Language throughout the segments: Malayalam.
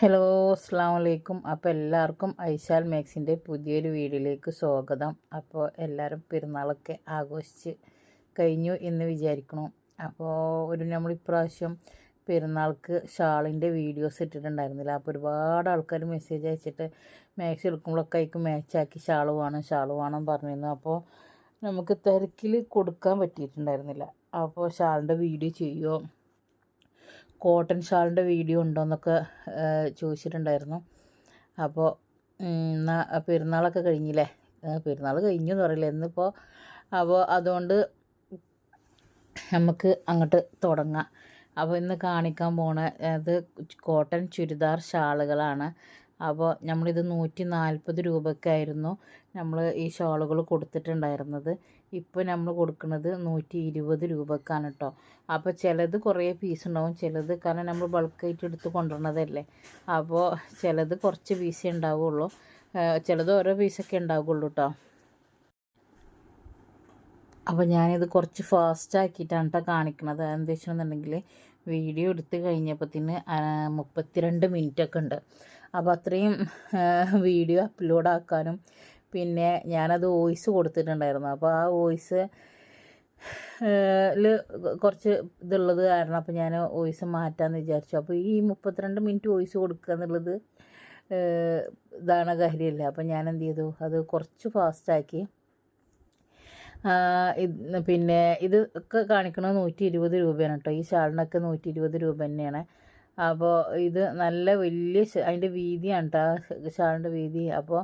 ഹലോ അസ്സാം വലൈക്കും അപ്പോൾ എല്ലാവർക്കും ഐശാൽ മാക്സിന്റെ പുതിയൊരു വീഡിയോയിലേക്ക് സ്വാഗതം. അപ്പോൾ എല്ലാവരും പെരുന്നാളൊക്കെ ആഘോഷിച്ച് കഴിഞ്ഞു എന്ന് വിചാരിക്കണം. അപ്പോൾ ഒരു നമ്മൾ ഇപ്രാവശ്യം പെരുന്നാൾക്ക് ഷാളിന്റെ വീഡിയോസ് ഇട്ടിട്ടുണ്ടായിരുന്നില്ല. അപ്പോൾ ഒരുപാട് ആൾക്കാർ മെസ്സേജ് അയച്ചിട്ട് മാക്സ് എടുക്കുമ്പോഴൊക്കെ ആയിരിക്കും മാച്ചാക്കി ഷാൾ വേണം ഷാൾ വേണം പറഞ്ഞിരുന്നു. അപ്പോൾ നമുക്ക് തിരക്കിൽ കൊടുക്കാൻ പറ്റിയിട്ടുണ്ടായിരുന്നില്ല. അപ്പോൾ ഷാളിന്റെ വീഡിയോ ചെയ്യുമോ കോട്ടൺ ഷാളിന്റെ വീഡിയോ ഉണ്ടോ എന്നൊക്കെ ചോദിച്ചിട്ടുണ്ടായിരുന്നു. അപ്പോൾ പെരുന്നാളൊക്കെ കഴിഞ്ഞില്ലേ? പെരുന്നാൾ കഴിഞ്ഞു എന്ന് പറയില്ല. എന്നിപ്പോൾ അപ്പോൾ അതുകൊണ്ട് നമുക്ക് അങ്ങോട്ട് തുടങ്ങാം. അപ്പോൾ ഇന്ന് കാണിക്കാൻ പോണ അത് കോട്ടൺ ചുരിദാർ ഷാളുകളാണ്. അപ്പോൾ നമ്മളിത് നൂറ്റി നാൽപ്പത് രൂപയ്ക്കായിരുന്നു നമ്മൾ ഈ ഷാളുകൾ കൊടുത്തിട്ടുണ്ടായിരുന്നത്. ഇപ്പോൾ നമ്മൾ കൊടുക്കുന്നത് നൂറ്റി ഇരുപത് രൂപക്കാണ് കേട്ടോ അപ്പോൾ ചിലത് കുറേ പീസ് ഉണ്ടാവും. ചിലത് കാരണം നമ്മൾ ബൾക്കായിട്ട് എടുത്ത് കൊണ്ടുവരണതല്ലേ. അപ്പോൾ ചിലത് കുറച്ച് പീസേ ഉണ്ടാവുള്ളൂ. ചിലത് ഓരോ പീസൊക്കെ ഉണ്ടാവുള്ളൂ കേട്ടോ അപ്പോൾ ഞാനിത് കുറച്ച് ഫാസ്റ്റ് ആക്കിയിട്ടാണ് കേട്ടോ കാണിക്കുന്നത് എന്താ വെച്ചിട്ടുണ്ടെങ്കിൽ വീഡിയോ എടുത്ത് കഴിഞ്ഞപ്പോഴത്തേന് മുപ്പത്തിരണ്ട് മിനിറ്റൊക്കെ ഉണ്ട്. അപ്പോൾ അത്രയും വീഡിയോ അപ്ലോഡ് ആക്കാനും പിന്നെ ഞാനത് വോയിസ് കൊടുത്തിട്ടുണ്ടായിരുന്നു. അപ്പോൾ ആ വോയിസ് കുറച്ച് ഇതുള്ളത് കാരണം അപ്പോൾ ഞാൻ വോയിസ് മാറ്റാമെന്ന് വിചാരിച്ചു. അപ്പോൾ ഈ മുപ്പത്തിരണ്ട് മിനിറ്റ് വോയിസ് കൊടുക്കുക എന്നുള്ളത് ഇതാണ് കാര്യമില്ല അപ്പോൾ ഞാൻ എന്ത് ചെയ്തു? അത് കുറച്ച് ഫാസ്റ്റാക്കി പിന്നെ ഇത് ഒക്കെ കാണിക്കണത് നൂറ്റി ഇരുപത് രൂപയാണ് കേട്ടോ ഈ ഷാളിനൊക്കെ നൂറ്റി ഇരുപത് രൂപ തന്നെയാണ്. അപ്പോൾ ഇത് നല്ല വലിയ അതിന്റെ വീതിയാണ് കേട്ടോ ഷാളിന്റെ വീതി. അപ്പോൾ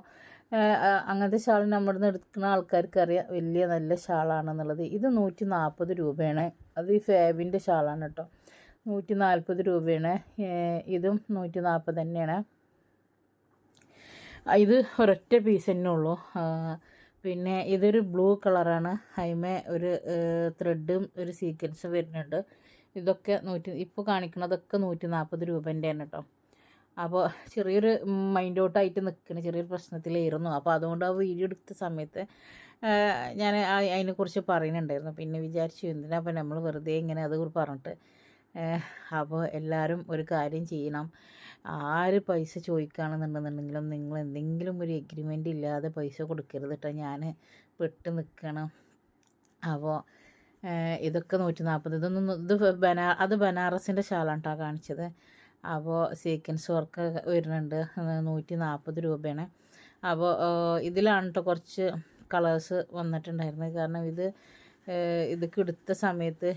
അങ്ങനത്തെ ഷാൾ നമ്മുടെ നിന്ന് എടുക്കുന്ന ആൾക്കാർക്ക് അറിയാം. വലിയ നല്ല ഷാളാണെന്നുള്ളത്. ഇത് നൂറ്റി നാൽപ്പത് രൂപയാണ്. അത് ഈ ഫാബിന്റെ ഷാളാണ് കേട്ടോ. നൂറ്റി നാൽപ്പത് രൂപയാണ് ഇതും നൂറ്റി നാൽപ്പത് തന്നെയാണ് ഇത് ഒരൊറ്റ പീസ് തന്നെ ഉള്ളൂ. പിന്നെ ഇതൊരു ബ്ലൂ കളറാണ്. അതിമേ ഒരു ത്രെഡും ഒരു സീക്വൻസും വരുന്നുണ്ട്. ഇതൊക്കെ നൂറ്റി ഇപ്പോൾ കാണിക്കുന്നതൊക്കെ നൂറ്റി നാൽപ്പത് രൂപേന്റെയാണ് കേട്ടോ. അപ്പോൾ ചെറിയൊരു മൈൻഡ് ഔട്ടായിട്ട് നിൽക്കുന്ന ചെറിയൊരു പ്രശ്നത്തിലായിരുന്നു. അപ്പോൾ അതുകൊണ്ട് ആ വീഡിയോ എടുത്ത സമയത്ത് ഞാൻ അതിനെക്കുറിച്ച് പറയുന്നുണ്ടായിരുന്നു. പിന്നെ വിചാരിച്ചു എന്തിനാ അപ്പോൾ നമ്മൾ വെറുതെ ഇങ്ങനെ അത് പറഞ്ഞിട്ട്? അപ്പോൾ എല്ലാവരും ഒരു കാര്യം ചെയ്യണം. ആര് പൈസ ചോദിക്കുകയാണെന്നുണ്ടെന്നുണ്ടെങ്കിലും നിങ്ങൾ എന്തെങ്കിലും ഒരു എഗ്രിമെന്റ് ഇല്ലാതെ പൈസ കൊടുക്കരുത് കേട്ടോ ഞാൻ പെട്ട് നിൽക്കണം അപ്പോൾ ഇതൊക്കെ നൂറ്റി നാൽപ്പത് ഇതൊന്നും ഇത് ബനാ അത് ബനാറസിന്റെ ഷാളാണ് കേട്ടോ കാണിച്ചത്. അപ്പോൾ സീക്വൻസ് വർക്ക് വരുന്നുണ്ട്. നൂറ്റി നാൽപ്പത് രൂപയാണ്. അപ്പോൾ ഇതിലാണ് കേട്ടോ കുറച്ച് കളേഴ്സ് വന്നിട്ടുണ്ടായിരുന്നത്. കാരണം ഇത് ഇതൊക്കെ എടുത്ത സമയത്ത്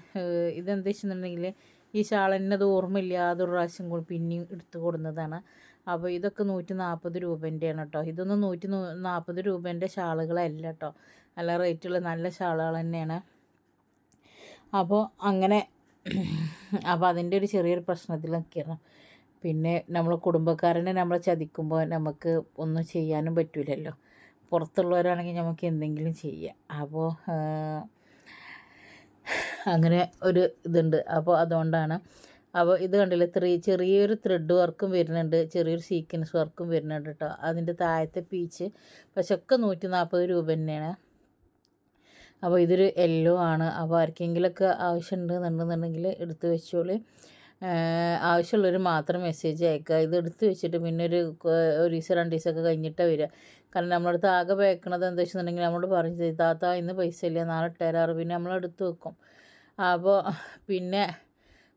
ഇതെന്താ വെച്ചിട്ടുണ്ടെങ്കിൽ ഈ ഷാളിനത് ഓർമ്മയില്ലാതെ ഒരു പ്രാവശ്യം കൂടി പിന്നെയും എടുത്തു കൊടുന്നതാണ്. അപ്പോൾ ഇതൊക്കെ നൂറ്റി നാൽപ്പത് രൂപേന്റെയാണ് കേട്ടോ ഇതൊന്നും നൂറ്റി നാൽപ്പത് രൂപേന്റെ ഷാളുകളല്ല കേട്ടോ നല്ല റേറ്റുള്ള നല്ല ഷാളുകൾ തന്നെയാണ്. അപ്പോൾ അങ്ങനെ അപ്പോൾ അതിന്റെ ഒരു ചെറിയൊരു പ്രശ്നത്തിലൊക്കെയാണ്. പിന്നെ നമ്മൾ കുടുംബക്കാരനെ നമ്മൾ ചതിക്കുമ്പോൾ നമുക്ക് ഒന്നും ചെയ്യാനും പറ്റില്ലല്ലോ പുറത്തുള്ളവരാണെങ്കിൽ നമുക്ക് എന്തെങ്കിലും ചെയ്യാം. അപ്പോൾ അങ്ങനെ ഒരു ഇതുണ്ട്. അപ്പോൾ അതുകൊണ്ടാണ്. അപ്പോൾ ഇത് കണ്ടില്ലേ ത്രീ ചെറിയൊരു ത്രെഡ് വർക്കും വരുന്നുണ്ട്. ചെറിയൊരു സീക്വൻസ് വർക്കും വരുന്നുണ്ട് കേട്ടോ അതിന്റെ താഴത്തെ പീച്ച് പക്ഷെ ഒക്കെ നൂറ്റി നാൽപ്പത് രൂപ തന്നെയാണ്. അപ്പോൾ ഇതൊരു യെല്ലോ ആണ്. അപ്പോൾ ആർക്കെങ്കിലുമൊക്കെ ആവശ്യമുണ്ടെന്നുണ്ടെന്നുണ്ടെങ്കിൽ എടുത്ത് വെച്ചോളി. ആവശ്യമുള്ളവർ മാത്രം മെസ്സേജ് അയക്കുക. ഇത് എടുത്ത് വെച്ചിട്ട് പിന്നെ ഒരു ഒരു ദിവസം രണ്ട് ദിവസമൊക്കെ കഴിഞ്ഞിട്ടേ വരിക. കാരണം നമ്മളടുത്ത് ആകെ വയ്ക്കണത് എന്താ വെച്ചിട്ടുണ്ടെങ്കിൽ നമ്മൾ പറഞ്ഞു താത്ത ഇന്ന് പൈസ ഇല്ല നാളെ ഇട്ടേരാറ്. പിന്നെ നമ്മളെടുത്ത് വെക്കും. അപ്പോൾ പിന്നെ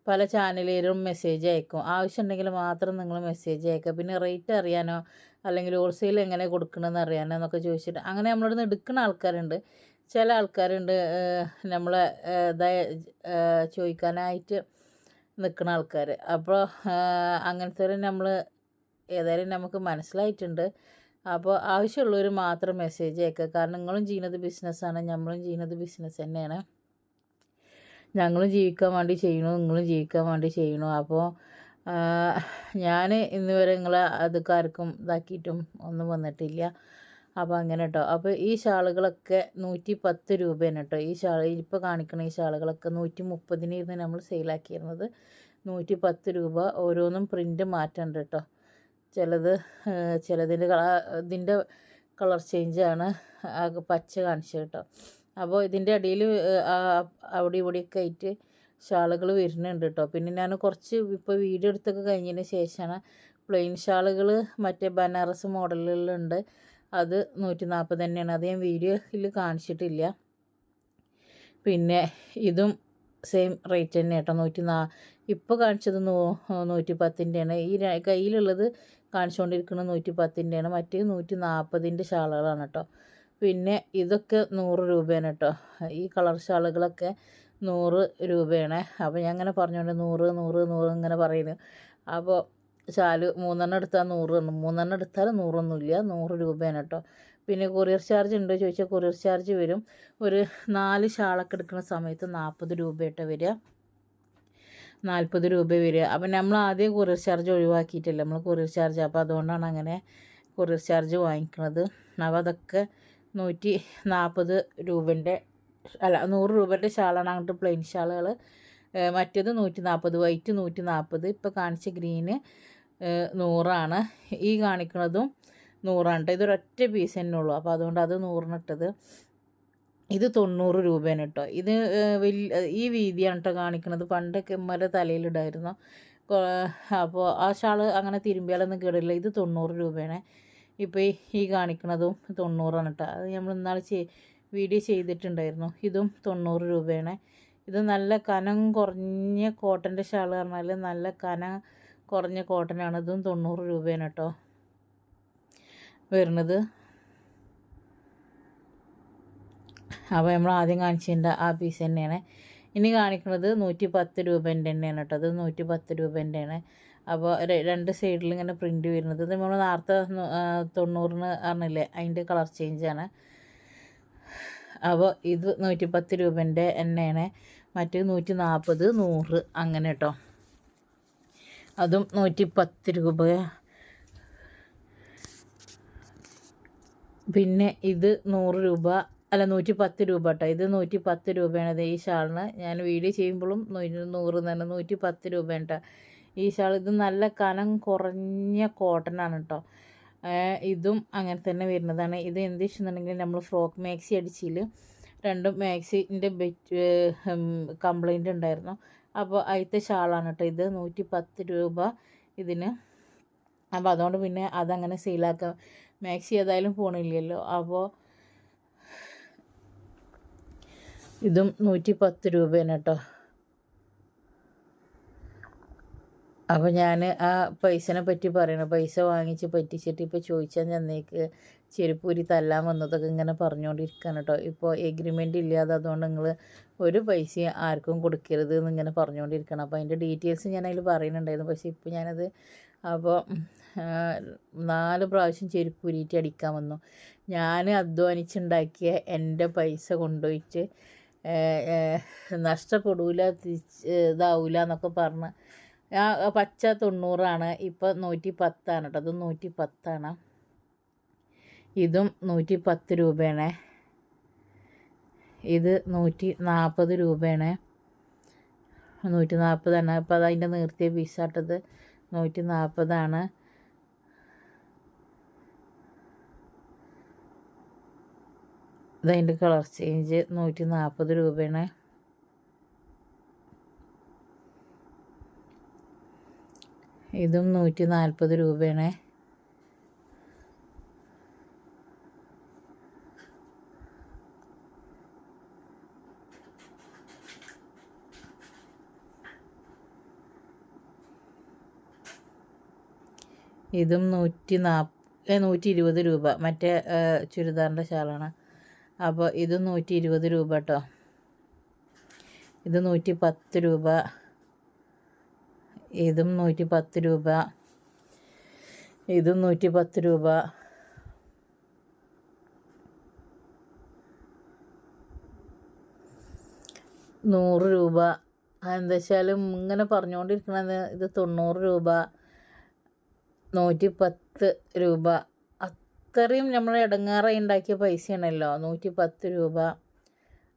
പല ചാനലുകാരും മെസ്സേജ് അയക്കും. ആവശ്യമുണ്ടെങ്കിൽ മാത്രം നിങ്ങൾ മെസ്സേജ് അയക്കുക. പിന്നെ റേറ്റ് അറിയാനോ? അല്ലെങ്കിൽ ഹോൾസെയിൽ എങ്ങനെ കൊടുക്കണമെന്ന് അറിയാനോ എന്നൊക്കെ ചോദിച്ചിട്ട്. അങ്ങനെ നമ്മളോട് എടുക്കുന്ന ആൾക്കാരുണ്ട്. ചില ആൾക്കാരുണ്ട് നമ്മളെ ചോദിക്കാനായിട്ട് നിൽക്കുന്ന ആൾക്കാർ അപ്പോൾ അങ്ങനത്തെ നമ്മൾ ഏതായാലും നമുക്ക് മനസ്സിലായിട്ടുണ്ട്. അപ്പോൾ ആവശ്യമുള്ളവർ മാത്രം മെസ്സേജ് അയക്കുക. കാരണം നിങ്ങളും ചെയ്യുന്നത് ബിസിനസ്സാണ് നമ്മളും ചെയ്യുന്നത് ബിസിനസ് തന്നെയാണ്. ഞങ്ങളും ജീവിക്കാൻ വേണ്ടി ചെയ്യണു നിങ്ങളും ജീവിക്കാൻ വേണ്ടി ചെയ്യണു അപ്പോൾ ഞാൻ ഇന്ന് വരെ നിങ്ങളെ ആർക്കും ഇതാക്കിയിട്ടും ഒന്നും വന്നിട്ടില്ല. അപ്പോൾ അങ്ങനെ കേട്ടോ അപ്പോൾ ഈ ഷാളുകളൊക്കെ നൂറ്റി പത്ത് രൂപയാണ് കേട്ടോ ഈ ഷാൾ ഇപ്പോൾ കാണിക്കുന്ന ഈ ഷാളുകളൊക്കെ നൂറ്റി മുപ്പതിനായിരുന്നു നമ്മൾ സെയിലാക്കിയിരുന്നത്. നൂറ്റി പത്ത് രൂപ ഓരോന്നും പ്രിന്റ് മാറ്റേണ്ട കേട്ടോ ചിലത് ചിലതിന്റെ ഇതിന്റെ കളർ ചേഞ്ചാണ് പച്ച കാണിച്ചത് കേട്ടോ അപ്പോൾ ഇതിന്റെ അടിയിൽ അവിടെ ഇവിടെയൊക്കെ ആയിട്ട് ഷാളുകൾ വരുന്നുണ്ട് കേട്ടോ പിന്നെ ഞാൻ കുറച്ച് ഇപ്പോൾ വീഡിയോ എടുത്തൊക്കെ കഴിഞ്ഞതിന് ശേഷമാണ് പ്ലെയിൻ ഷാളുകൾ മറ്റേ ബനാറസ് മോഡലുകളുണ്ട് അത് നൂറ്റി നാൽപ്പത് തന്നെയാണ്. അത് ഞാൻ വീഡിയോയിൽ കാണിച്ചിട്ടില്ല. പിന്നെ ഇതും സെയിം റേറ്റ് തന്നെ കേട്ടോ. നൂറ്റി നാ ഇപ്പോൾ കാണിച്ചത് നൂ നൂറ്റി പത്തിന്റെയാണ് ഈ കയ്യിലുള്ളത് കാണിച്ചുകൊണ്ടിരിക്കുന്നത് നൂറ്റി പത്തിന്റെയാണ് മറ്റേ നൂറ്റി നാൽപ്പതിന്റെ ഷാളുകളാണ് കേട്ടോ. പിന്നെ ഇതൊക്കെ നൂറ് രൂപയാണ് കേട്ടോ. ഈ കളർ ഷാളുകളൊക്കെ നൂറ് രൂപയാണ്. അപ്പോൾ ഞാൻ അങ്ങനെ പറഞ്ഞുകൊണ്ട് നൂറ് നൂറ് നൂറ് ഇങ്ങനെ പറയുന്നു. അപ്പോൾ ചാൽ മൂന്നെണ്ണം എടുത്താൽ നൂറ് മൂന്നെണ്ണം എടുത്താൽ നൂറൊന്നുമില്ല നൂറ് രൂപയാണ് കേട്ടോ. പിന്നെ കൊറിയർ ചാർജ് ഉണ്ടോ ചോദിച്ചാൽ കൊറിയർ ചാർജ് വരും. ഒരു നാല് ഷാളൊക്കെ എടുക്കുന്ന സമയത്ത് നാൽപ്പത് രൂപയായിട്ട് വരിക. നാൽപ്പത് രൂപ വരിക. അപ്പം നമ്മൾ ആദ്യം കൊറിയർ ചാർജ് ഒഴിവാക്കിയിട്ടില്ല നമ്മൾ കൊറിയർ ചാർജ് അപ്പോൾ അതുകൊണ്ടാണ് അങ്ങനെ കൊറിയർ ചാർജ് വാങ്ങിക്കുന്നത് അപ്പോൾ അതൊക്കെ നൂറ്റി നാൽപ്പത് രൂപന്റെ അല്ല നൂറ് രൂപേന്റെ ഷാളാണ് അങ്ങോട്ട് പ്ലെയിൻ ഷാളുകൾ മറ്റേത് നൂറ്റി നാൽപ്പത് വൈറ്റ് നൂറ്റി നാൽപ്പത്. ഇപ്പോൾ കാണിച്ച ഗ്രീന് നൂറാണ്. ഈ കാണിക്കുന്നതും നൂറാണ് കേട്ടോ ഇതൊരൊറ്റ പീസ് തന്നെ ഉള്ളൂ. അപ്പോൾ അതുകൊണ്ട് അത് നൂറിനിട്ടത്. ഇത് തൊണ്ണൂറ് രൂപയാണ് കേട്ടോ ഇത് വലിയ ഈ വീതിയാണ് കേട്ടോ കാണിക്കുന്നത് പണ്ടൊക്കെ ഉമ്മയുടെ തലയിലിടായിരുന്നു. അപ്പോൾ ആ ഷാൾ അങ്ങനെ തിരുമ്പിയാലൊന്നും കേടില്ല ഇത് തൊണ്ണൂറ് രൂപയാണ് ഇപ്പോൾ ഈ കാണിക്കുന്നതും തൊണ്ണൂറാണ് കേട്ടോ അത് നമ്മൾ ഇന്നാൾ ചെയ് വീഡിയോ ചെയ്തിട്ടുണ്ടായിരുന്നു. ഇതും തൊണ്ണൂറ് രൂപയാണ് ഇത് നല്ല കനം കുറഞ്ഞ കോട്ടന്റെ ഷാൾ പറഞ്ഞാൽ നല്ല കനം കുറഞ്ഞ കോട്ടനാണ്. ഇതും തൊണ്ണൂറ് രൂപയാണ് കേട്ടോ വരുന്നത്. അപ്പോൾ നമ്മൾ ആദ്യം കാണിച്ചതിന്റെ ആ പീസ് തന്നെയാണ്. ഇനി കാണിക്കുന്നത് നൂറ്റി പത്ത് രൂപേന്റെ തന്നെയാണ് കേട്ടോ. അത് നൂറ്റി പത്ത് രൂപേന്റെയാണ്. അപ്പോൾ രണ്ട് സൈഡിൽ ഇങ്ങനെ പ്രിന്റ് വരുന്നത്. നമ്മൾ നേരത്തെ തൊണ്ണൂറിന് പറഞ്ഞില്ലേ? അതിന്റെ കളർ ചേഞ്ചാണ് അപ്പോൾ ഇത് നൂറ്റി പത്ത് രൂപേന്റെ എണ്ണയാണ് മറ്റേ നൂറ്റി നാൽപ്പത് നൂറ് അങ്ങനെ കേട്ടോ. അതും നൂറ്റി പത്ത് രൂപ. പിന്നെ ഇത് നൂറ് രൂപ അല്ല നൂറ്റി പത്ത് രൂപ കേട്ടോ. ഇത് നൂറ്റി പത്ത് രൂപയാണ് ഈ ഷാളിന്. ഞാൻ വീഡിയോ ചെയ്യുമ്പോഴും നൂറ് തന്നെ നൂറ്റി പത്ത് രൂപയാണ് കേട്ടോ. ഈ ഷാൾ ഇത് നല്ല കനം കുറഞ്ഞ കോട്ടനാണ് കേട്ടോ. ഇതും അങ്ങനെ തന്നെ വരുന്നതാണ്. ഇത് എന്ത് വെച്ചിട്ടുണ്ടെങ്കിൽ നമ്മൾ ഫ്രോക്ക് മാക്സി അടിച്ചിൽ രണ്ടും മാക്സിന്റെ ബെറ്റ് കംപ്ലൈന്റ് ഉണ്ടായിരുന്നു. അപ്പോൾ അതിലത്തെ ഷാളാണ് കേട്ടോ ഇത്. നൂറ്റി പത്ത് രൂപ ഇതിന്. അപ്പോൾ അതുകൊണ്ട് പിന്നെ അതങ്ങനെ സെയിലാക്കാം മാക്സി ഏതായാലും പോണില്ലല്ലോ. അപ്പോൾ ഇതും നൂറ്റി പത്ത് രൂപയാണ് കേട്ടോ അപ്പോൾ ഞാൻ ആ പൈസനെ പറ്റി പറയണം. പൈസ വാങ്ങിച്ച് പറ്റിച്ചിട്ട് ഇപ്പോൾ ചോദിച്ചാൽ ചെന്നേക്ക് ചെരുപ്പൂരി തല്ലാൻ വന്നതൊക്കെ ഇങ്ങനെ പറഞ്ഞുകൊണ്ടിരിക്കുകയാണ് കേട്ടോ ഇപ്പോൾ എഗ്രിമെന്റ് ഇല്ലാതെ അതുകൊണ്ട് നിങ്ങൾ ഒരു പൈസ ആർക്കും കൊടുക്കരുത് എന്നിങ്ങനെ പറഞ്ഞുകൊണ്ടിരിക്കണം. അപ്പോൾ അതിന്റെ ഡീറ്റെയിൽസ് ഞാൻ അതിൽ പറയുന്നുണ്ടായിരുന്നു. പക്ഷേ ഇപ്പോൾ ഞാനത് അപ്പോൾ നാല് പ്രാവശ്യം ചെരുപ്പ് ഉരുട്ടി അടിക്കാൻ വന്നു. ഞാൻ അധ്വാനിച്ചുണ്ടാക്കിയ എന്റെ പൈസ കൊണ്ടുപോയിട്ട് നഷ്ടപ്പെടൂല ഇതാവൂല എന്നൊക്കെ പറഞ്ഞ്. പച്ച തൊണ്ണൂറാണ്. ഇപ്പം നൂറ്റി പത്താണ് കേട്ടോ. അതും നൂറ്റി പത്താണ് ഇതും നൂറ്റി പത്ത് രൂപയാണ്. ഇത് നൂറ്റി നാൽപ്പത് രൂപയാണ്. നൂറ്റി നാൽപ്പതാണ് അപ്പോൾ അതിന്റെ നിർത്തിയ പീസാട്ടത് നൂറ്റി നാൽപ്പതാണ് ഇതതിന്റെ കളർ ചേഞ്ച് നൂറ്റി നാൽപ്പത് രൂപയാണ്. ഇതും നൂറ്റി നാൽപ്പത് രൂപയാണ്. ഇതും നൂറ്റി നാപ്പ് നൂറ്റി ഇരുപത് രൂപ. മറ്റേ ചുരിദാറിന്റെ ഷാളാണ്. അപ്പോൾ ഇത് നൂറ്റി ഇരുപത് രൂപ കേട്ടോ ഇത് നൂറ്റി പത്ത് രൂപ. ഇതും നൂറ്റി പത്ത് രൂപ. ഇതും നൂറ്റി പത്ത് രൂപ. നൂറ് രൂപ. എന്താ വെച്ചാലും ഇങ്ങനെ പറഞ്ഞുകൊണ്ടിരിക്കണത് ഇത് തൊണ്ണൂറ് രൂപ. നൂറ്റി പത്ത് രൂപ. അത്രയും നമ്മൾ ഇടങ്ങാറായി ഉണ്ടാക്കിയ പൈസയാണല്ലോ. നൂറ്റി പത്ത് രൂപ.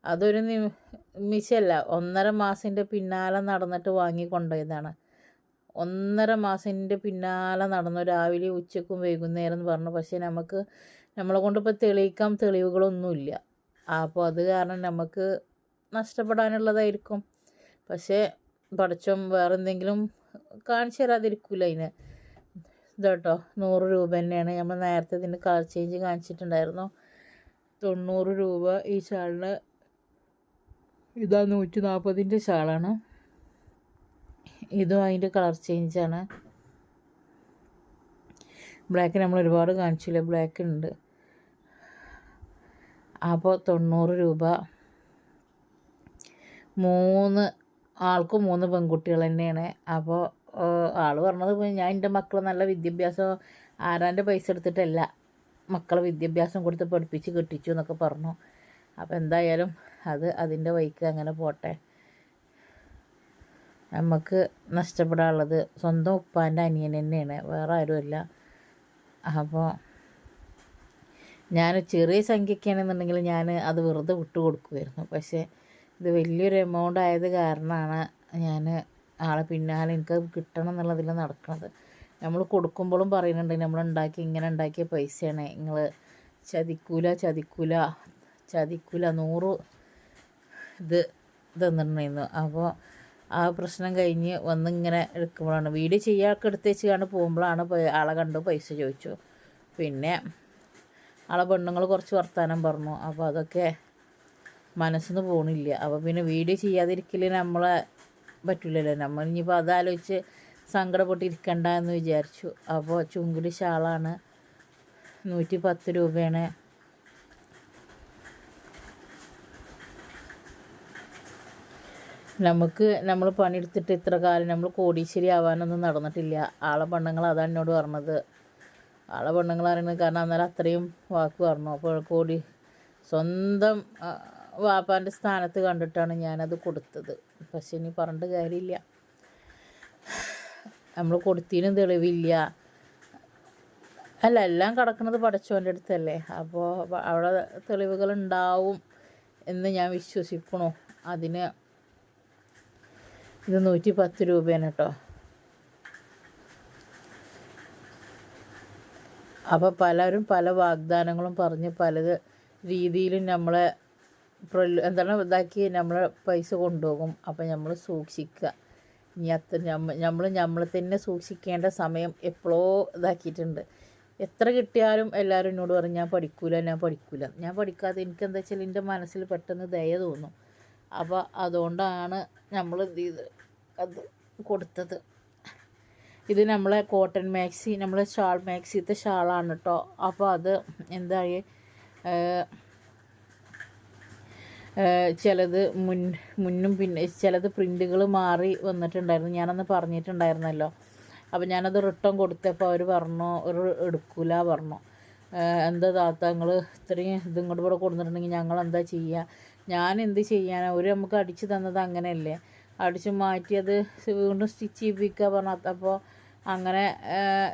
അതൊരു നിമിഷമല്ല ഒന്നര മാസത്തിന്റെ പിന്നാലെ നടന്നിട്ട് വാങ്ങിക്കൊണ്ടുപോയതാണ് ഒന്നര മാസത്തിന്റെ പിന്നാലെ നടന്നു രാവിലെ ഉച്ചക്കും വൈകുന്നേരം എന്ന് പറഞ്ഞു. പക്ഷേ നമുക്ക് നമ്മളെ കൊണ്ടിപ്പോൾ തെളിയിക്കാൻ തെളിവുകളൊന്നുമില്ല അപ്പോൾ അത് കാരണം നമുക്ക് നഷ്ടപ്പെടാനുള്ളതായിരിക്കും. പക്ഷേ പഠിച്ചും വേറെ എന്തെങ്കിലും കാണിച്ചു തരാതിരിക്കില്ല അതിന് ഇതാട്ടോ നൂറ് രൂപ തന്നെയാണ്. നമ്മൾ നേരത്തെ ഇതിന്റെ കളർ ചേഞ്ച് കാണിച്ചിട്ടുണ്ടായിരുന്നു. തൊണ്ണൂറ് രൂപ ഈ ഷാളിന്. ഇതാ നൂറ്റി നാൽപ്പതിന്റെ ഷാളാണ്. ഇതും അതിന്റെ കളർ ചേഞ്ചാണ് ബ്ലാക്ക് നമ്മൾ ഒരുപാട് കാണിച്ചില്ല? ബ്ലാക്ക് ഉണ്ട്. അപ്പോൾ തൊണ്ണൂറ് രൂപ. മൂന്ന് ആൾക്കും മൂന്ന് പെൺകുട്ടികൾ തന്നെയാണ്. അപ്പോൾ ആൾ പറഞ്ഞത് ഞാൻ എന്റെ മക്കളെ നല്ല വിദ്യാഭ്യാസം ആരാന്റെ പൈസ എടുത്തിട്ടല്ല. മക്കളെ വിദ്യാഭ്യാസം കൊടുത്ത് പഠിപ്പിച്ച് കെട്ടിച്ചു എന്നൊക്കെ പറഞ്ഞു. അപ്പോൾ എന്തായാലും അത് അതിന്റെ വഴിക്ക് അങ്ങനെ പോട്ടെ. നമുക്ക് നഷ്ടപ്പെടാനുള്ളത് സ്വന്തം ഉപ്പാന്റെ അനിയൻ തന്നെയാണ്. വേറെ ആരുമല്ല. അപ്പോൾ ഞാൻ ചെറിയ സംഖ്യക്കാണെന്നുണ്ടെങ്കിൽ ഞാൻ അത് വെറുതെ വിട്ടു കൊടുക്കുമായിരുന്നു പക്ഷേ ഇത് വലിയൊരു എമൗണ്ട് ആയത് കാരണമാണ് ഞാൻ ആളെ പിന്നാലെ എനിക്ക് കിട്ടണം എന്നുള്ളതിൽ നടക്കുന്നത് നമ്മൾ കൊടുക്കുമ്പോഴും പറയുന്നുണ്ട് നമ്മൾ ഉണ്ടാക്കി ഇങ്ങനെ ഉണ്ടാക്കിയ പൈസയാണ്. നിങ്ങൾ ചതിക്കൂല ചതിക്കൂല ചതിക്കൂല നൂറ് ഇത് തന്നിട്ടുണ്ടായിരുന്നു. അപ്പോൾ ആ പ്രശ്നം കഴിഞ്ഞ് വന്ന് ഇങ്ങനെ എടുക്കുമ്പോഴാണ്. വീഡിയോ ചെയ്യാനൊക്കെ എടുത്ത് വെച്ച് കണ്ട് പോകുമ്പോഴാണ് ആളെ കണ്ടു പൈസ ചോദിച്ചു. പിന്നെ ആളെ പെണ്ണുങ്ങൾ കുറച്ച് വർത്തമാനം പറഞ്ഞു. അപ്പോൾ അതൊക്കെ മനസ്സിന് പോണില്ല. അപ്പോൾ പിന്നെ വീഡിയോ ചെയ്യാതിരിക്കൽ നമ്മളെ പറ്റില്ലല്ലോ നമ്മൾ ഇനിയിപ്പോൾ അതാലോചിച്ച് സങ്കടപ്പെട്ടിരിക്കണ്ട എന്ന് വിചാരിച്ചു. അപ്പോൾ ചുങ്കിടി ഷാളാണ് നൂറ്റി പത്ത് രൂപയാണ്. നമുക്ക് നമ്മൾ പണിയെടുത്തിട്ട് ഇത്ര കാലം നമ്മൾ കോടീശ്ശേരി ആവാനൊന്നും നടന്നിട്ടില്ല. ആളെ പെണ്ണുങ്ങൾ അതാണ് എന്നോട് പറഞ്ഞത്. ആളെ പെണ്ണുങ്ങൾ അറിയുന്നത് കാരണം അന്നേരം അത്രയും വാക്ക് പറഞ്ഞു. അപ്പോൾ കോടി സ്വന്തം വാപ്പാന്റെ സ്ഥാനത്ത് കണ്ടിട്ടാണ് ഞാനത് കൊടുത്തത്. പക്ഷെ ഇനി പറഞ്ഞിട്ട് കാര്യമില്ല. നമ്മൾ കൊടുത്തതിനും തെളിവില്ല. അല്ല എല്ലാം കിടക്കുന്നത് പടച്ചോന്റെ അടുത്തല്ലേ? അപ്പോൾ അവിടെ തെളിവുകൾ ഉണ്ടാവും എന്ന് ഞാൻ വിശ്വസിക്കണു. അതിന് ഇത് നൂറ്റി പത്ത് രൂപയാണ് കേട്ടോ. അപ്പോൾ പലരും പല വാഗ്ദാനങ്ങളും പറഞ്ഞ് പല രീതിയിലും നമ്മളെ എന്താണ് ഇതാക്കി നമ്മൾ പൈസ കൊണ്ടുപോകും. അപ്പോൾ നമ്മൾ സൂക്ഷിക്കുക. ഇനി അത്ര നമ്മൾ നമ്മൾ തന്നെ സൂക്ഷിക്കേണ്ട സമയം എപ്പോഴോ ഇതാക്കിയിട്ടുണ്ട്. എത്ര കിട്ടിയാലും എല്ലാവരും എന്നോട് പറയും ഞാൻ പഠിക്കൂല ഞാൻ പഠിക്കൂല. ഞാൻ പഠിക്കാതെ എനിക്ക് എന്താ വെച്ചാൽ എന്റെ മനസ്സിൽ പെട്ടെന്ന് ദയ തോന്നും. അപ്പോൾ അതുകൊണ്ടാണ് നമ്മൾ എന്ത് ചെയ്ത് അത് കൊടുത്തത്. ഇത് നമ്മളെ കോട്ടൺ മാക്സി നമ്മളെ ഷാൾ മാക്സിത്തെ ഷാളാണ് കേട്ടോ അപ്പോൾ അത് എന്തായി ചിലത് മുൻ മുന്നും പിന്നെ ചിലത് പ്രിന്റുകൾ മാറി വന്നിട്ടുണ്ടായിരുന്നു. ഞാനന്ന് പറഞ്ഞിട്ടുണ്ടായിരുന്നല്ലോ. അപ്പോൾ ഞാനത് റിട്ടേൺ കൊടുത്തപ്പോൾ അവർ പറഞ്ഞു ഒരു എടുക്കൂല പറഞ്ഞു. എന്താ താത്ത നിങ്ങൾ ഇത്രയും ഇത് ഇങ്ങോട്ട് ഇവിടെ കൊടുത്തിട്ടുണ്ടെങ്കിൽ ഞങ്ങൾ എന്താ ചെയ്യുക ഞാൻ എന്ത് ചെയ്യാൻ അവർ നമുക്ക് അടിച്ച് തന്നത് അങ്ങനെയല്ലേ? അടിച്ച് മാറ്റിയത് വീണ്ടും സ്റ്റിച്ച് ചെയ്യിപ്പിക്കുക പറഞ്ഞു. അപ്പോൾ അങ്ങനെ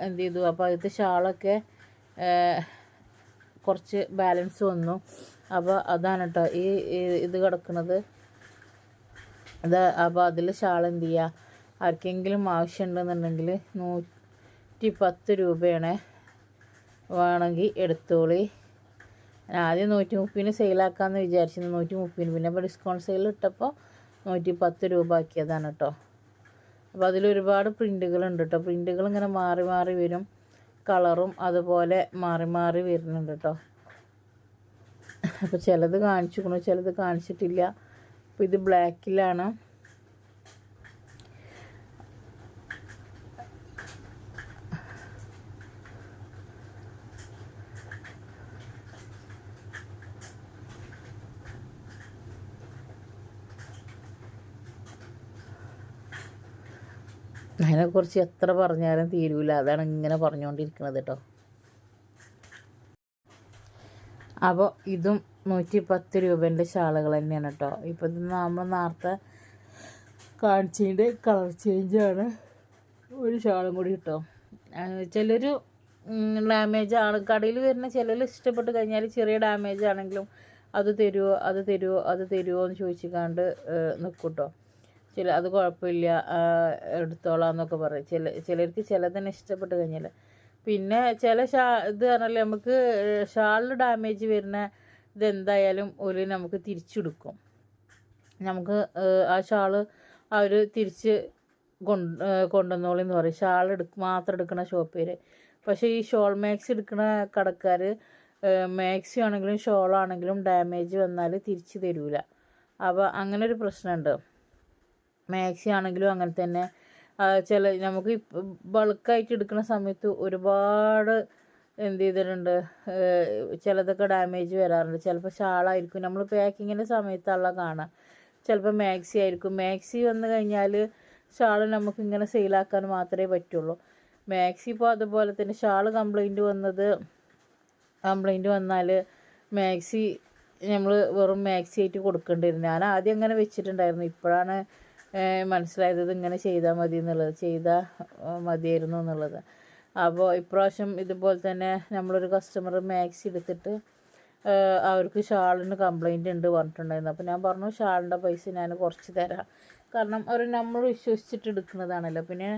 എന്ത് ചെയ്തു. അപ്പോൾ അതിലത്തെ ഷാളൊക്കെ കുറച്ച് ബാലൻസ് വന്നു. അപ്പോൾ അതാണ് കേട്ടോ ഈ ഇത് കിടക്കുന്നത് അത് അപ്പോൾ അതിൽ ഷാൾ എന്ത് ചെയ്യുക ആർക്കെങ്കിലും ആവശ്യമുണ്ടെന്നുണ്ടെങ്കിൽ നൂറ്റി പത്ത് രൂപയാണ് വേണമെങ്കിൽ എടുത്തോളി. ആദ്യം നൂറ്റി മുപ്പതിന് സെയിലാക്കാമെന്ന് വിചാരിച്ചിരുന്നു. നൂറ്റി മുപ്പതിന് പിന്നെ ഇപ്പോൾ ഡിസ്കൗണ്ട് സെയിൽ ഇട്ടപ്പോൾ നൂറ്റി പത്ത് രൂപ ആക്കിയതാണ് കേട്ടോ അപ്പോൾ അതിൽ ഒരുപാട് പ്രിന്റുകളുണ്ട് കേട്ടോ പ്രിന്റുകൾ ഇങ്ങനെ മാറി മാറി വരും. കളറും അതുപോലെ മാറി മാറി വരുന്നുണ്ട് കേട്ടോ അപ്പോൾ ചിലത് കാണിച്ചിരിക്കണു ചിലത് കാണിച്ചിട്ടില്ല. അപ്പോൾ ഇത് ബ്ലാക്കിലാണ്. അതിനെക്കുറിച്ച് എത്ര പറഞ്ഞാലും തീരൂല. അതാണ് ഇങ്ങനെ പറഞ്ഞുകൊണ്ടിരിക്കുന്നത് കേട്ടോ അപ്പോൾ ഇതും നൂറ്റി പത്ത് രൂപേന്റെ ഷാളുകൾ തന്നെയാണ് കേട്ടോ ഇപ്പോൾ ഇത് നമ്മൾ നേരത്തെ കാണിച്ചതിന്റെ കളർ ചേഞ്ചാണ് ഒരു ഷാളും കൂടി കിട്ടും ചിലർ ഡാമേജ് ആണ്. കടയിൽ വരുന്ന ചിലർ ഇഷ്ടപ്പെട്ട് കഴിഞ്ഞാൽ ചെറിയ ഡാമേജ് ആണെങ്കിലും അത് തരുമോ അത് തരുമോ അത് തരുമോ എന്ന് ചോദിച്ചിക്കാണ്ട് നിൽക്കും കേട്ടോ ചില അത് കുഴപ്പമില്ല എടുത്തോളാം എന്നൊക്കെ പറയും. ചില ചിലർക്ക് ചിലതിനെ ഇഷ്ടപ്പെട്ട് കഴിഞ്ഞാൽ പിന്നെ ചില ഷാ ഇത് പറഞ്ഞാൽ നമുക്ക് ഷാളിൽ ഡാമേജ് വരുന്ന ഇതെന്തായാലും ഒരു നമുക്ക് തിരിച്ചെടുക്കും. നമുക്ക് ആ ഷാൾ അവർ തിരിച്ച് കൊണ്ട് കൊണ്ടുവന്നോളിന്ന് പറയും. ഷാൾ എടുക്ക മാത്രം എടുക്കണ ഷോപ്പേര്. പേര് പക്ഷേ ഈ ഷോൾ മാക്സ് എടുക്കുന്ന കടക്കാർ മാക്സി ആണെങ്കിലും ഷോളാണെങ്കിലും ഡാമേജ് വന്നാൽ തിരിച്ച് തരൂല. അപ്പോൾ അങ്ങനെ ഒരു പ്രശ്നമുണ്ട് മാക്സി ആണെങ്കിലും അങ്ങനെ തന്നെ. ചില നമുക്ക് ബൾക്കായിട്ട് എടുക്കുന്ന സമയത്ത് ഒരുപാട് എന്ത് ചെയ്തിട്ടുണ്ട് ചിലതൊക്കെ ഡാമേജ് വരാറുണ്ട്. ചിലപ്പോൾ ഷാളായിരിക്കും. നമ്മൾ പാക്കിങ്ങിന്റെ സമയത്തുള്ള കാണാം. ചിലപ്പോൾ മാക്സി ആയിരിക്കും. മാക്സി വന്നു കഴിഞ്ഞാൽ ഷാൾ നമുക്ക് ഇങ്ങനെ സെയിലാക്കാൻ മാത്രമേ പറ്റുള്ളൂ. മാക്സി ഇപ്പോൾ അതുപോലെ തന്നെ ഷാൾ കംപ്ലൈന്റ് വന്നത് കംപ്ലൈന്റ് വന്നാൽ മാക്സി നമ്മൾ വെറും മാക്സി ആയിട്ട് കൊടുക്കേണ്ടിയിരുന്നു ഞാൻ ആദ്യം അങ്ങനെ വെച്ചിട്ടുണ്ടായിരുന്നു. ഇപ്പോഴാണ് മനസ്സിലായത് ഇങ്ങനെ ചെയ്താൽ മതി എന്നുള്ളത് ചെയ്താൽ മതിയായിരുന്നു എന്നുള്ളത്. അപ്പോൾ ഇപ്രാവശ്യം ഇതുപോലെ തന്നെ നമ്മളൊരു കസ്റ്റമർ മാക്സ് എടുത്തിട്ട് അവർക്ക് ഷാളിന് കംപ്ലൈന്റ് ഉണ്ട് പറഞ്ഞിട്ടുണ്ടായിരുന്നു. അപ്പോൾ ഞാൻ പറഞ്ഞു ഷാളിന്റെ പൈസ ഞാൻ കുറച്ച് തരാം. കാരണം അവർ നമ്മൾ വിശ്വസിച്ചിട്ട് എടുക്കുന്നതാണല്ലോ. പിന്നെ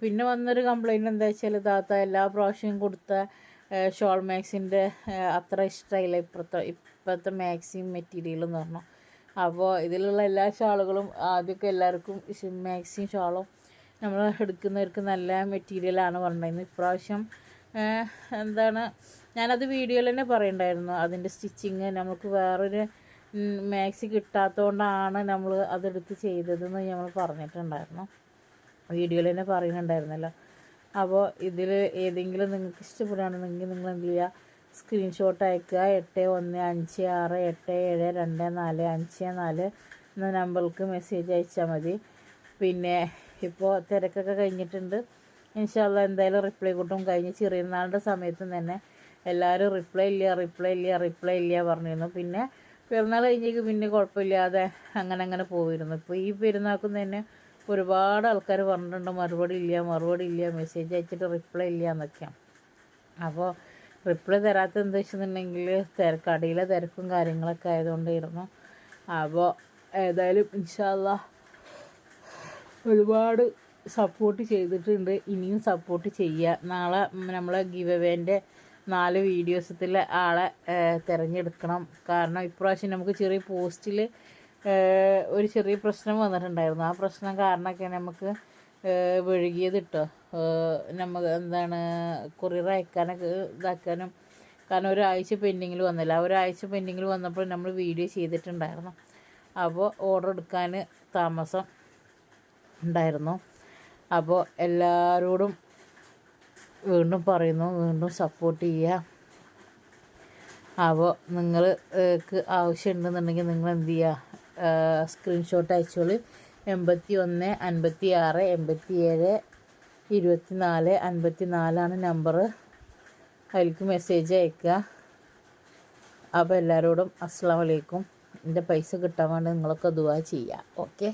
പിന്നെ വന്നൊരു കംപ്ലൈന്റ് എന്താ വെച്ചാൽ താത്ത എല്ലാ പ്രാവശ്യവും കൊടുത്ത ഷോൾ മാക്സിന്റെ അത്ര ഇഷ്ടമായില്ല ഇപ്പോഴത്തെ ഇപ്പോഴത്തെ മാക്സിം മെറ്റീരിയൽ എന്ന് പറഞ്ഞു. അപ്പോൾ ഇതിലുള്ള എല്ലാ ഷാളുകളും ആദ്യമൊക്കെ എല്ലാവർക്കും മാക്സിയും ഷാളും നമ്മൾ എടുക്കുന്നവർക്ക് നല്ല മെറ്റീരിയലാണ് പറഞ്ഞിരുന്നത് ഇപ്രാവശ്യം എന്താണ് ഞാനത് വീഡിയോയിൽ തന്നെ പറയണ്ടായിരുന്നു. അതിന്റെ സ്റ്റിച്ചിങ് നമുക്ക് വേറൊരു മാക്സി കിട്ടാത്തതുകൊണ്ടാണ് നമ്മൾ അതെടുത്ത് ചെയ്തതെന്ന് നമ്മൾ പറഞ്ഞിട്ടുണ്ടായിരുന്നു. വീഡിയോയിൽ തന്നെ പറയുന്നുണ്ടായിരുന്നല്ലോ. അപ്പോൾ ഇതിൽ ഏതെങ്കിലും നിങ്ങൾക്ക് ഇഷ്ടപ്പെടുകയാണെന്നുണ്ടെങ്കിൽ നിങ്ങൾ എന്ത് ചെയ്യുക സ്ക്രീൻഷോട്ട് അയക്കുക എട്ട് ഒന്ന് അഞ്ച് ആറ് എട്ട് ഏഴ് രണ്ട് നാല് അഞ്ച് നാല് എന്ന നമ്പറിലേക്ക് മെസ്സേജ് അയച്ചാൽ മതി. പിന്നെ ഇപ്പോൾ തിരക്കൊക്കെ കഴിഞ്ഞിട്ടുണ്ട്. ഇൻഷാല്ല എന്തായാലും റിപ്ലൈ കിട്ടും. കഴിഞ്ഞ് ചെറിയ നാളിന്റെ സമയത്തും തന്നെ എല്ലാവരും റിപ്ലൈ ഇല്ല റിപ്ലൈ ഇല്ല റിപ്ലൈ ഇല്ല പറഞ്ഞിരുന്നു. പിന്നെ പെരുന്നാൾ കഴിഞ്ഞേക്ക് പിന്നെ കുഴപ്പമില്ലാതെ അങ്ങനെ അങ്ങനെ പോയിരുന്നു. ഇപ്പോൾ ഈ പെരുന്നാൾക്കും തന്നെ ഒരുപാട് ആൾക്കാർ പറഞ്ഞിട്ടുണ്ട് മറുപടി ഇല്ല മറുപടി ഇല്ല മെസ്സേജ് അയച്ചിട്ട് റിപ്ലൈ ഇല്ല എന്നൊക്കെയാണ് അപ്പോൾ റിപ്ലൈ തരാത്ത എന്താ വെച്ചിട്ടുണ്ടെങ്കിൽ തിരക്ക് കടയിലെ തിരക്കും കാര്യങ്ങളൊക്കെ ആയതുകൊണ്ടായിരുന്നു. അപ്പോൾ ഏതായാലും ഇൻഷാല്ല ഒരുപാട് സപ്പോർട്ട് ചെയ്തിട്ടുണ്ട്. ഇനിയും സപ്പോർട്ട് ചെയ്യുക നാളെ നമ്മളെ ഗിവ് നാല് വീഡിയോസത്തിൽ ആളെ തിരഞ്ഞെടുക്കണം. കാരണം ഇപ്രാവശ്യം നമുക്ക് ചെറിയ പോസ്റ്റിൽ ഒരു ചെറിയ പ്രശ്നം വന്നിട്ടുണ്ടായിരുന്നു. ആ പ്രശ്നം കാരണമൊക്കെ നമുക്ക് വഴുകിയത് കേട്ടോ നമുക്ക് എന്താണ് കൊറിയർ അയക്കാനൊക്കെ ഇതാക്കാനും കാരണം ഒരാഴ്ച പെൻഡിങ്ങിൽ വന്നില്ല. ഒരാഴ്ച പെൻഡിങ്ങിൽ വന്നപ്പോൾ നമ്മൾ വീഡിയോ ചെയ്തിട്ടുണ്ടായിരുന്നു. അപ്പോൾ ഓർഡർ എടുക്കാൻ താമസം ഉണ്ടായിരുന്നു. അപ്പോൾ എല്ലാവരോടും വീണ്ടും പറയുന്നു വീണ്ടും സപ്പോർട്ട് ചെയ്യുക. അപ്പോൾ നിങ്ങൾക്ക് ആവശ്യമുണ്ടെന്നുണ്ടെങ്കിൽ നിങ്ങൾ എന്ത് ചെയ്യുക? സ്ക്രീൻഷോട്ട് അയച്ചോളി. എൺപത്തി ഒന്ന് അൻപത്തി ആറ് എൺപത്തി ഏഴ് ഇരുപത്തി നാല് അൻപത്തി നാലാണ് നമ്പർ അതിലേക്ക് മെസ്സേജ് അയക്കുക. അപ്പോൾ എല്ലാവരോടും അസ്സാം വലൈക്കും എന്റെ പൈസ കിട്ടാൻ വേണ്ടി നിങ്ങളൊക്കെ ദുവാ ചെയ്യുക. ഓക്കെ